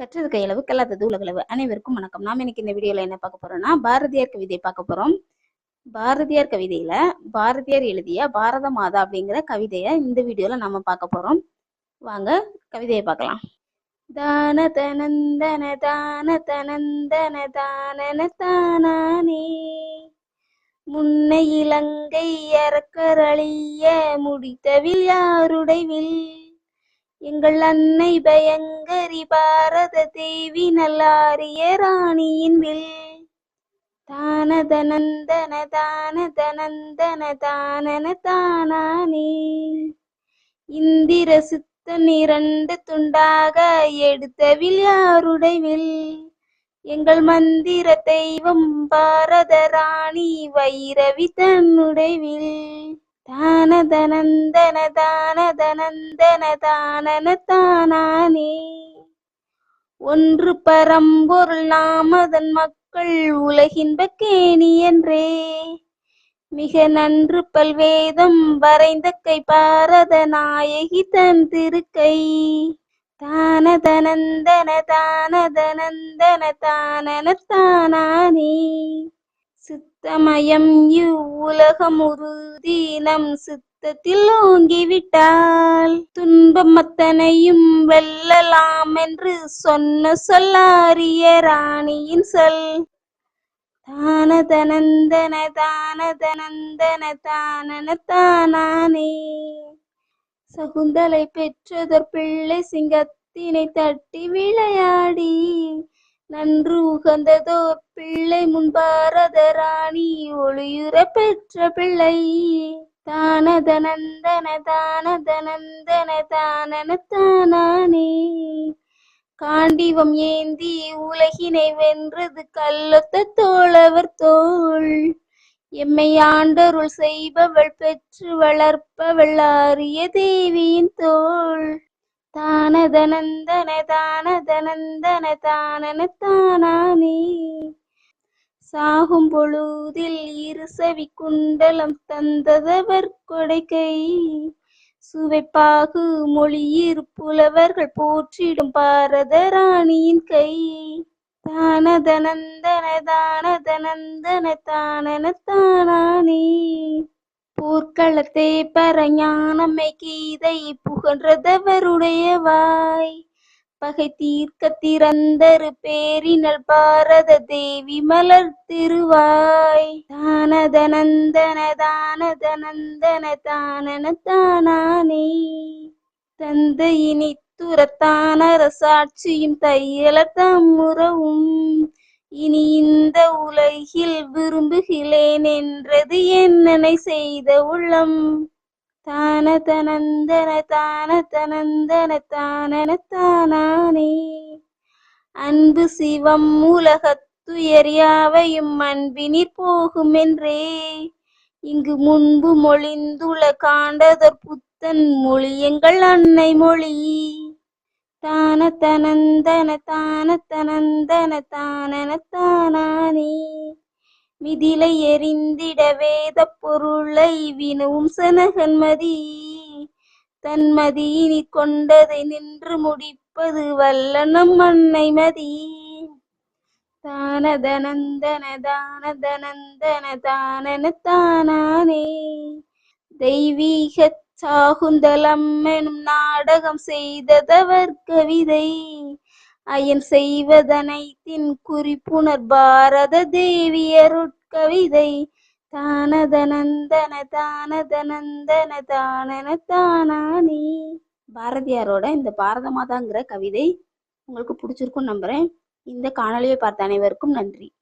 கற்றது கையளவு கல்லாதது உலகளவு. அனைவருக்கும் வணக்கம். நாம இன்னைக்கு இந்த வீடியோல என்ன பார்க்க போறோம்னா பாரதியார் கவிதை பார்க்க போறோம். பாரதியார் கவிதையில பாரதியார் எழுதிய பாரத மாதா அப்படிங்கிற கவிதையை இந்த வீடியோல நாம பார்க்க போறோம். வாங்க கவிதையை பார்க்கலாம். தான தனந்தன தான தனந்தன தானன தானானே. முன்னை இலங்கை அரக்கரளிய முடித்தவில் யாருடைவில்? எங்கள் அன்னை பயங்கரி பாரத தேவி நல்லாரிய ராணியின் வில் தானதனந்தன தானதனந்தன தானன தானானே. இந்திர சுத்தன் இரண்டு துண்டாக எடுத்தவில் யாருடைவில்? எங்கள் மந்திர தெய்வம் பாரத ராணி வைரவி தன்னுடைவில். தானதனந்தன தானதனந்தன தானன தானானே. ஒன்று பரம்பொருள் நாமதன் மக்கள் உலகின்ப கேணி என்றே. மிக நன்று பல்வேதம் வரைந்த கை பாரத நாயகி தன் திருக்கை. தானதனந்தன தானதனந்தன தானன தானானே. சித்தமயம் இவ்வுலகம் உறுதி நம் சித்தத்தில் ஓங்கிவிட்டால் துன்பம் அத்தனையும் வெல்லலாம். என்று சொன்ன சொல்லாரிய ராணியின் சொல். தானதனந்தன தானதனந்தன தானன தானானே. சகுந்தலை பெற்றதொர் பிள்ளை சிங்கத்தினை தட்டி விளையாடி. நன்று உகந்ததோர் பிள்ளை முன் பாரத ராணி ஒளியுற பெற்ற பிள்ளை. தானதனந்தன தானதனந்தன தானன தானானே. காண்டிவம் ஏந்தி உலகினை வென்றது கல்லொத்த தோழவர் தோள். எம்மை ஆண்டருள் செய்பவள் பெற்று வளர்ப்பவள் ஆரிய தேவியின் தோள். தானதனந்தன தானதனந்தன தானன தானானே. சாகும் பொழுதில் இருசவி குண்டலம் தந்ததவர் கொடைக்கை. சுவைப்பாகு மொழியிரு புலவர்கள் போற்றிடும் பாரத ராணியின் கை. தானதனந்தன தானதனந்தன தானன தானானே. போர்க்களத்தை பரஞானமை கீதை புகன்றதவருடைய வாய். பகை தீர்க்க திறந்தரு பேரினல் பாரத தேவி மலர் திருவாய். தானதனந்தன தான தனந்தன தானன தானானே தந்தையினி துரத்தான ரசாட்சியும் தையல தம்முறவும் இனி இந்த உலகில் விரும்புகிறேன் என்றது என்னனை செய்த உள்ளம். தான தனந்தன தான தனந்தன தானன தானானே அன்பு சிவம் உலகத்துயர் யாவையும் அன்பினிற் போகும் என்றே இங்கு முன்பு மொழிந்துள்ள காண்டதொர் புத்தன் மொழி எங்கள் அன்னை மொழி. தான தனந்தன தான தனந்தன தானன தானானே. மிதிலை எரிந்திட வேத பொருளை வினவும் சனகன்மதி தன்மதியினி கொண்டதை நின்று முடிப்பது வல்ல நம் அன்னை மதி. தான தனந்தன தெய்வீக சாகுந்தலம் எனும் நாடகம் செய்ததவர் கவிதை. அயன் செய்வதனைத்தின் குறிப்புணர் பாரத தேவியருட்கவிதை தானதனந்தன தானதனந்தன தானன தானானே பாரதியாரோட இந்த பாரத மாதாங்கிற கவிதை உங்களுக்கு பிடிச்சிருக்கும் நம்புறேன். இந்த காணொளியை பார்த்த அனைவருக்கும் நன்றி.